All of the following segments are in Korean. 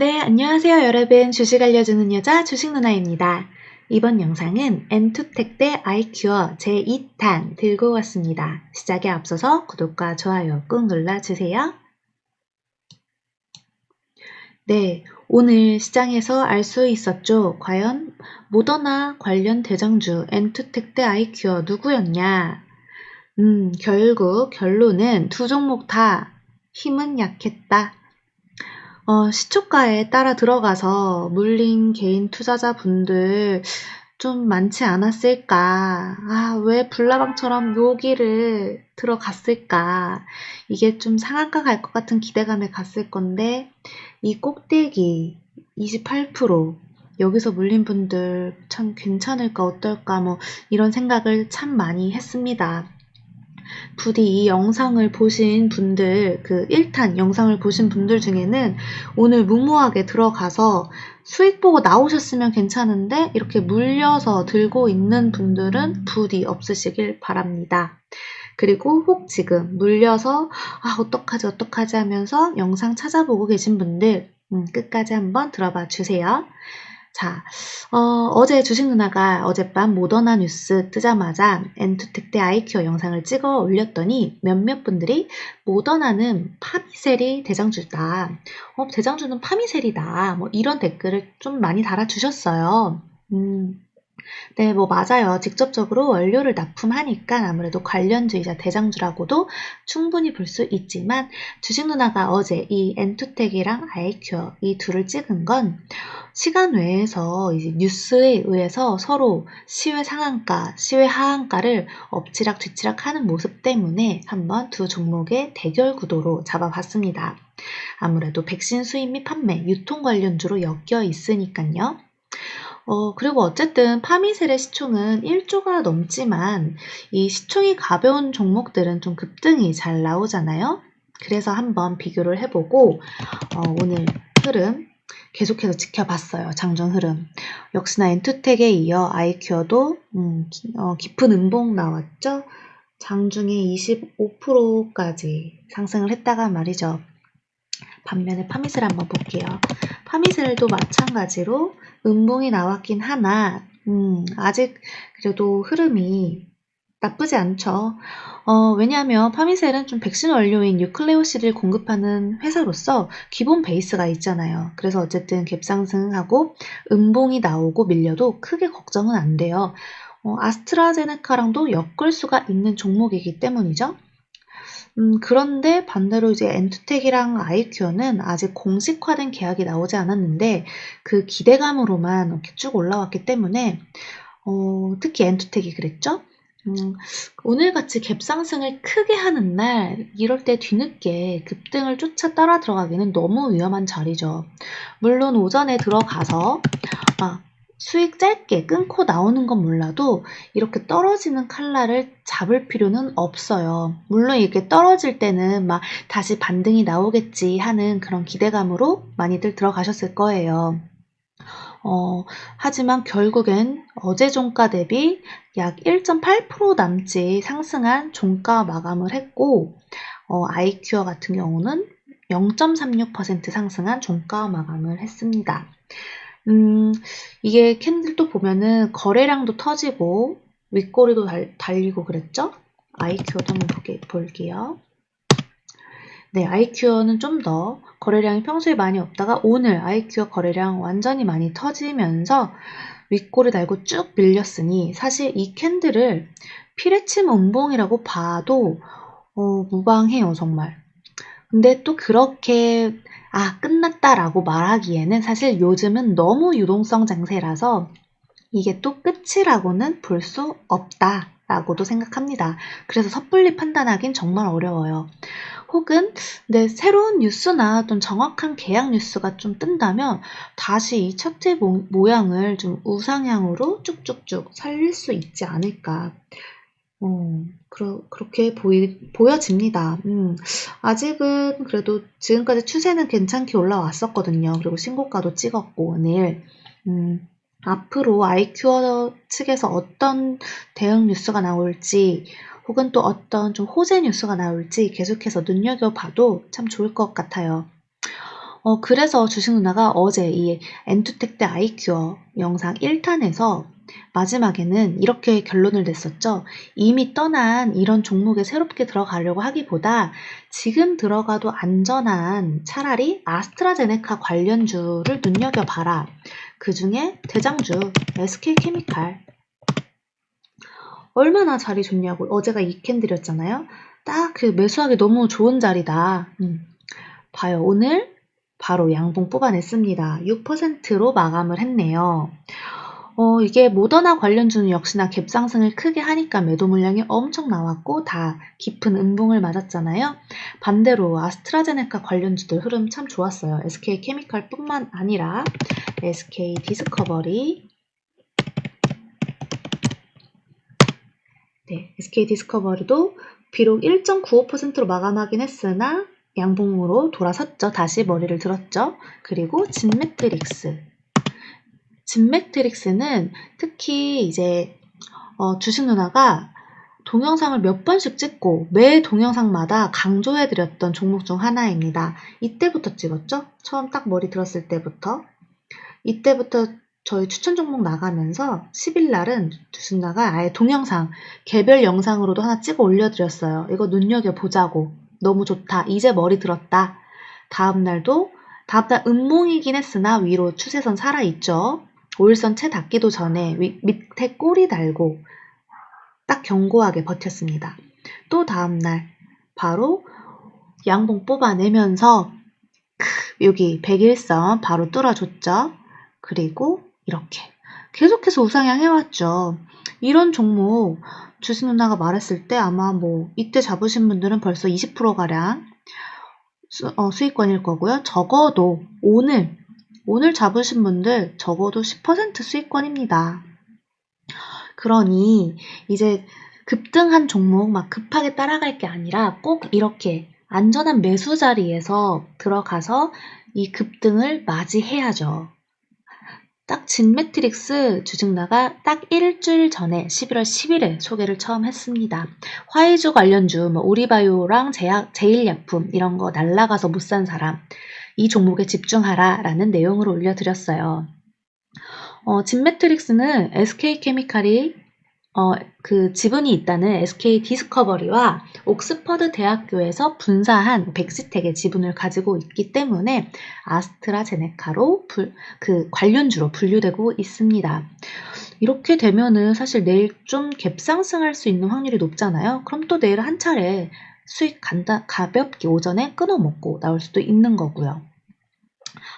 네, 안녕하세요 여러분. 주식 알려주는 여자 주식 누나입니다. 이번 영상은 엔투텍 대 아이큐어 제2탄 들고 왔습니다. 시작에 앞서서 구독과 좋아요 꾹 눌러주세요. 네, 오늘 시장에서 알 수 있었죠. 과연 모더나 관련 대장주 엔투텍 대 아이큐어 누구였냐? 음, 결국 결론은 두 종목 다 힘은 약했다. 어, 시초가에 따라 들어가서 물린 개인 투자자분들 좀 많지 않았을까. 아, 왜 불나방처럼 여기를 들어갔을까. 이게 좀 상한가 갈 것 같은 기대감에 갔을 건데, 이 꼭대기 28% 여기서 물린 분들 참 괜찮을까 어떨까 뭐 이런 생각을 참 많이 했습니다. 부디 이 영상을 보신 분들, 그 1탄 영상을 보신 분들 중에는 오늘 무모하게 들어가서 수익 보고 나오셨으면 괜찮은데 이렇게 물려서 들고 있는 분들은 부디 없으시길 바랍니다. 그리고 혹 지금 물려서 아 어떡하지 어떡하지 하면서 영상 찾아보고 계신 분들 음, 끝까지 한번 들어봐 주세요. 자, 어, 제 주식 누나가 어젯밤 모더나 뉴스 뜨자마자 엔투텍 대 아이큐어 영상을 찍어 올렸더니 몇몇 분들이 모더나는 파미셀이 대장주다. 어, 대장주는 파미셀이다. 뭐 이런 댓글을 좀 많이 달아주셨어요. 음, 네, 뭐 맞아요. 직접적으로 원료를 납품하니까 아무래도 관련주이자 대장주라고도 충분히 볼 수 있지만 주식 누나가 어제 이 엔투텍이랑 아이큐어 이 둘을 찍은 건 시간 외에서 이제 뉴스에 의해서 서로 시외 상한가, 시외 하한가를 엎치락 뒤치락 하는 모습 때문에 한번 두 종목의 대결 구도로 잡아봤습니다. 아무래도 백신 수입 및 판매, 유통 관련주로 엮여 있으니까요. 어, 그리고 어쨌든 파미셀의 시총은 1조가 넘지만 이 시총이 가벼운 종목들은 좀 급등이 잘 나오잖아요. 그래서 한번 비교를 해보고 어, 오늘 흐름 계속해서 지켜봤어요. 장전 흐름. 역시나 엔투텍에 이어 아이큐어도 음, 어, 깊은 음봉 나왔죠. 장중에 25%까지 상승을 했다가 말이죠. 반면에 파미셀 한번 볼게요. 파미셀도 마찬가지로 음봉이 나왔긴 하나 음, 아직 그래도 흐름이 나쁘지 않죠. 어, 왜냐하면 파미셀은 좀 백신 원료인 유클레오시를 공급하는 회사로서 기본 베이스가 있잖아요. 그래서 어쨌든 갭상승하고 음봉이 나오고 밀려도 크게 걱정은 안 돼요. 어, 아스트라제네카랑도 엮을 수가 있는 종목이기 때문이죠. 음, 그런데 반대로 이제 엔투텍이랑 아이큐어는 아직 공식화된 계약이 나오지 않았는데 그 기대감으로만 이렇게 쭉 올라왔기 때문에 어, 특히 엔투텍이 그랬죠. 음, 오늘같이 갭 상승을 크게 하는 날 이럴 때 뒤늦게 급등을 쫓아 따라 들어가기는 너무 위험한 자리죠. 물론 오전에 들어가서 아, 수익 짧게 끊고 나오는 건 몰라도 이렇게 떨어지는 칼날을 잡을 필요는 없어요. 물론 이렇게 떨어질 때는 막 다시 반등이 나오겠지 하는 그런 기대감으로 많이들 들어가셨을 거예요. 어, 하지만 결국엔 어제 종가 대비 약 1.8% 남짓 상승한 종가 마감을 했고, 어, 아이큐어 같은 경우는 0.36% 상승한 종가 마감을 했습니다. 음, 이게 캔들도 보면은 거래량도 터지고 윗꼬리도 달, 달리고 그랬죠? 아이큐어도 한번 보게, 볼게요. 네, 아이큐어는 좀 더 거래량이 평소에 많이 없다가 오늘 아이큐어 거래량 완전히 많이 터지면서 윗꼬리 달고 쭉 밀렸으니 사실 이 캔들을 피레침 음봉이라고 봐도 어, 무방해요 정말. 근데 또 그렇게 아, 끝났다라고 말하기에는 사실 요즘은 너무 유동성 장세라서 이게 또 끝이라고는 볼 수 없다 라고도 생각합니다. 그래서 섣불리 판단하긴 정말 어려워요. 혹은 네, 새로운 뉴스나 좀 정확한 계약 뉴스가 좀 뜬다면 다시 이 차트 모양을 좀 우상향으로 쭉쭉쭉 살릴 수 있지 않을까. 어, 그러, 그렇게 보이, 보여집니다. 음, 아직은 그래도 지금까지 추세는 괜찮게 올라왔었거든요. 그리고 신고가도 찍었고, 오늘. 음, 앞으로 아이큐어 측에서 어떤 대응 뉴스가 나올지, 혹은 또 어떤 좀 호재 뉴스가 나올지 계속해서 눈여겨봐도 참 좋을 것 같아요. 어, 그래서 주식 누나가 어제 이 엔투텍 대 아이큐어 영상 1탄에서 마지막에는 이렇게 결론을 냈었죠. 이미 떠난 이런 종목에 새롭게 들어가려고 하기보다 지금 들어가도 안전한 차라리 아스트라제네카 관련주를 눈여겨봐라. 그 중에 대장주 SK케미칼. 얼마나 자리 좋냐고 어제가 이캔 드렸잖아요. 딱 그 매수하기 너무 좋은 자리다. 음. 봐요. 오늘 바로 양봉 뽑아냈습니다. 6%로 마감을 했네요. 어, 이게 모더나 관련주는 역시나 갭 상승을 크게 하니까 매도 물량이 엄청 나왔고 다 깊은 음봉을 맞았잖아요. 반대로 아스트라제네카 관련주들 흐름 참 좋았어요. SK 케미칼 뿐만 아니라 SK 디스커버리 네, SK 디스커버리도 비록 1.95%로 마감하긴 했으나 양봉으로 돌아섰죠. 다시 머리를 들었죠. 그리고 진매트릭스. 진매트릭스는 특히 이제 어, 주식 누나가 동영상을 몇 번씩 찍고 매 동영상마다 강조해드렸던 종목 중 하나입니다. 이때부터 찍었죠? 처음 딱 머리 들었을 때부터. 이때부터 저희 추천 종목 나가면서 10일 날은 주식 누나가 아예 동영상, 개별 영상으로도 하나 찍어 올려드렸어요. 이거 눈여겨보자고. 너무 좋다. 이제 머리 들었다. 다음날도 다음날 음몽이긴 했으나 위로 추세선 살아있죠. 5일선 채 닿기도 전에 위, 밑에 꼬리 달고 딱 견고하게 버텼습니다. 또 다음날 바로 양봉 뽑아내면서 여기 101선 바로 뚫어줬죠. 그리고 이렇게 계속해서 우상향 해왔죠. 이런 종목 주식 누나가 말했을 때 아마 뭐 이때 잡으신 분들은 벌써 20%가량 수, 어, 수익권일 거고요. 적어도 오늘 오늘 잡으신 분들 적어도 10% 수익권입니다. 그러니 이제 급등한 종목 막 급하게 따라갈 게 아니라 꼭 이렇게 안전한 매수 자리에서 들어가서 이 급등을 맞이해야죠. 딱 진매트릭스 주식나가 딱 일주일 전에 11월 10일에 소개를 처음 했습니다. 화이주 관련주, 뭐 우리바이오랑 제약, 제일약품 이런 거 날라가서 못 산 사람 이 종목에 집중하라 라는 내용을 올려드렸어요. 어, 진 매트릭스는 SK케미칼이 어, 그 지분이 있다는 SK 디스커버리와 옥스퍼드 대학교에서 분사한 백시텍의 지분을 가지고 있기 때문에 아스트라제네카로 불, 그 관련주로 분류되고 있습니다. 이렇게 되면은 사실 내일 좀 갭상승할 수 있는 확률이 높잖아요. 그럼 또 내일 한 차례 수익 간다, 가볍게 오전에 끊어먹고 나올 수도 있는 거고요.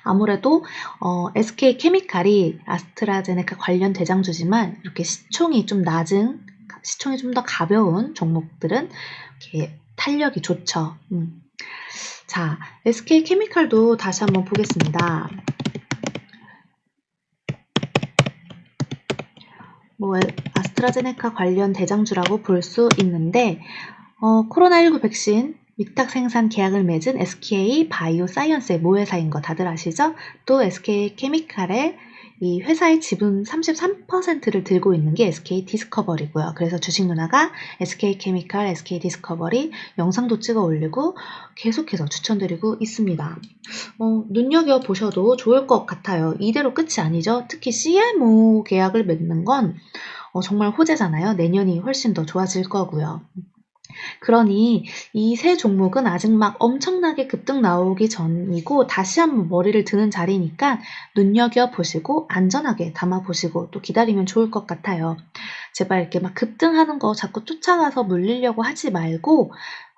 아무래도 어, SK 케미칼이 아스트라제네카 관련 대장주지만 이렇게 시총이 좀 낮은 시총이 좀 더 가벼운 종목들은 이렇게 탄력이 좋죠. 음. 자, SK 케미칼도 다시 한번 보겠습니다. 뭐 아스트라제네카 관련 대장주라고 볼 수 있는데 어, 코로나19 백신 위탁 생산 계약을 맺은 SK 바이오 사이언스의 모회사인 거 다들 아시죠? 또 SK 케미칼의 이 회사의 지분 33%를 들고 있는 게 SK 디스커버리고요. 그래서 주식 누나가 SK 케미칼, SK 디스커버리 영상도 찍어 올리고 계속해서 추천드리고 있습니다. 어, 눈여겨 보셔도 좋을 것 같아요. 이대로 끝이 아니죠. 특히 CMO 계약을 맺는 건 어, 정말 호재잖아요. 내년이 훨씬 더 좋아질 거고요. 그러니 이 세 종목은 아직 막 엄청나게 급등 나오기 전이고 다시 한번 머리를 드는 자리니까 눈여겨 보시고 안전하게 담아 보시고 또 기다리면 좋을 것 같아요. 제발 이렇게 막 급등하는 거 자꾸 쫓아가서 물리려고 하지 말고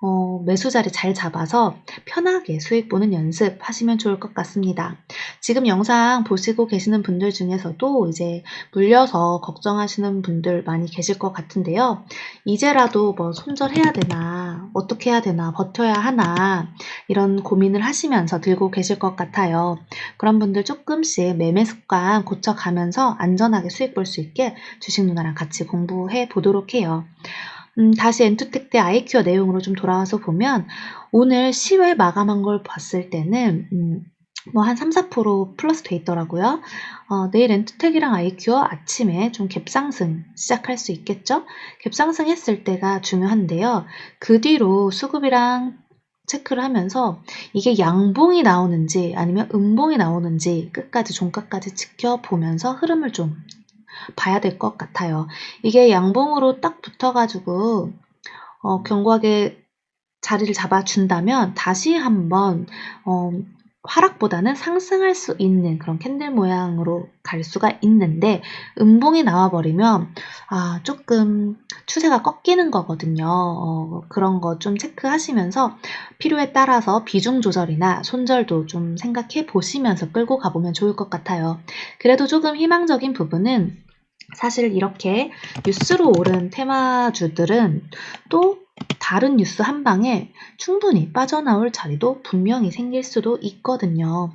어, 매수 자리 잘 잡아서 편하게 수익 보는 연습 하시면 좋을 것 같습니다. 지금 영상 보시고 계시는 분들 중에서도 이제 물려서 걱정하시는 분들 많이 계실 것 같은데요. 이제라도 뭐 손절해야 되나, 어떻게 해야 되나, 버텨야 하나, 이런 고민을 하시면서 들고 계실 것 같아요. 그런 분들 조금씩 매매 습관 고쳐가면서 안전하게 수익 볼 수 있게 주식 누나랑 같이 공부해 보도록 해요. 음, 다시 엔투텍 때 아이큐어 내용으로 좀 돌아와서 보면 오늘 시외 마감한 걸 봤을 때는 음, 뭐한 3, 4% 플러스 돼 있더라고요. 어, 내일 엔투텍이랑 아이큐어 아침에 좀 갭상승 시작할 수 있겠죠? 갭상승 했을 때가 중요한데요. 그 뒤로 수급이랑 체크를 하면서 이게 양봉이 나오는지 아니면 음봉이 나오는지 끝까지 종가까지 지켜보면서 흐름을 좀 봐야 될 것 같아요. 이게 양봉으로 딱 붙어가지고 어, 견고하게 자리를 잡아준다면 다시 한번 어, 하락보다는 상승할 수 있는 그런 캔들 모양으로 갈 수가 있는데 음봉이 나와버리면 아 조금 추세가 꺾이는 거거든요. 어, 그런 거 좀 체크하시면서 필요에 따라서 비중 조절이나 손절도 좀 생각해 보시면서 끌고 가보면 좋을 것 같아요. 그래도 조금 희망적인 부분은 사실 이렇게 뉴스로 오른 테마주들은 또 다른 뉴스 한 방에 충분히 빠져나올 자리도 분명히 생길 수도 있거든요.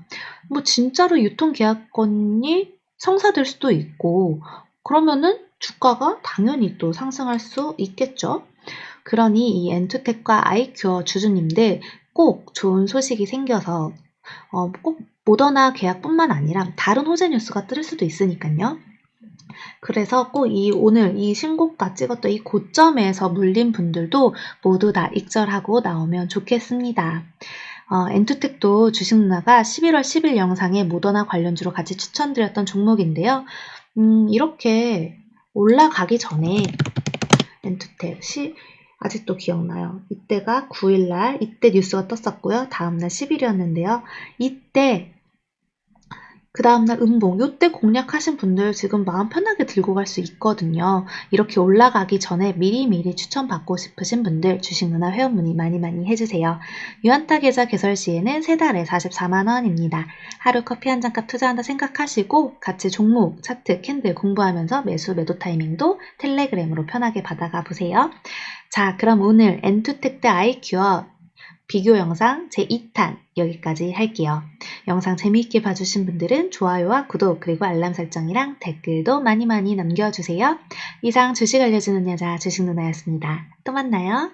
뭐 진짜로 유통계약건이 성사될 수도 있고 그러면은 주가가 당연히 또 상승할 수 있겠죠. 그러니 이 엔투텍과 아이큐어 주주님들 꼭 좋은 소식이 생겨서 어, 꼭 모더나 계약뿐만 아니라 다른 호재 뉴스가 뜰 수도 있으니까요. 그래서 꼭 이 오늘 이 신고가 찍었던 이 고점에서 물린 분들도 모두 다 익절하고 나오면 좋겠습니다. 어, 엔투텍도 주식 누나가 11월 10일 영상에 모더나 관련주로 같이 추천드렸던 종목인데요. 음, 이렇게 올라가기 전에 엔투텍 시, 아직도 기억나요. 이때가 9일날 이때 뉴스가 떴었고요. 다음날 10일이었는데요. 이때 그 다음날 음봉, 요때 공략하신 분들 지금 마음 편하게 들고 갈 수 있거든요. 이렇게 올라가기 전에 미리미리 추천받고 싶으신 분들 주식 누나 회원 문의 많이 많이 해주세요. 유한타 계좌 개설 시에는 세 달에 44만원입니다. 하루 커피 한 잔 값 투자한다 생각하시고 같이 종목, 차트, 캔들 공부하면서 매수, 매도 타이밍도 텔레그램으로 편하게 받아가 보세요. 자, 그럼 오늘 엔투텍 대 아이큐어 비교 영상 제2탄 여기까지 할게요. 영상 재미있게 봐주신 분들은 좋아요와 구독 그리고 알람 설정이랑 댓글도 많이 많이 남겨주세요. 이상 주식 알려주는 여자 주식 누나였습니다. 또 만나요.